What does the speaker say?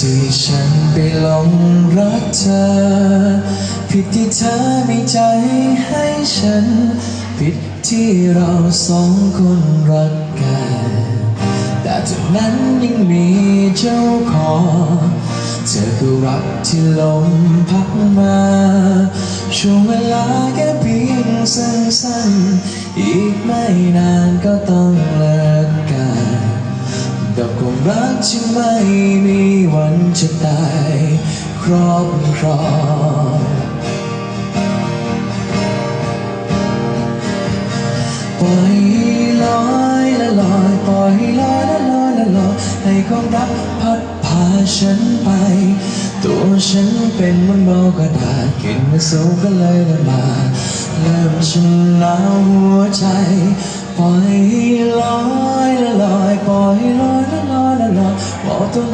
ที่ฉันไปหลงรักเธอ ผิดที่เธอมีใจให้ฉัน ผิดที่เราสองคนรักกัน แต่เท่านั้นยังมีเจ้าของเธอคือรักที่ลมพัดมา ช่วงเวลาแค่เพียงสั้นๆ อีกไม่นานก็ต้องเลิกกันกับความรักที่ไม่มี จะตายครอบครองปล่อยลอยละลอยปล่อยลอยละลอยละลอยให้ความรักพัดพาฉันไป ตัวฉันเป็นเหมันเบากระดาษขึ้นมาสูงก็เลยละมาเริ่มฉันหนาวหัวใจปล่อยลอยละลอยปล่อยลอยละลอยละลอยบอกตัวน้อง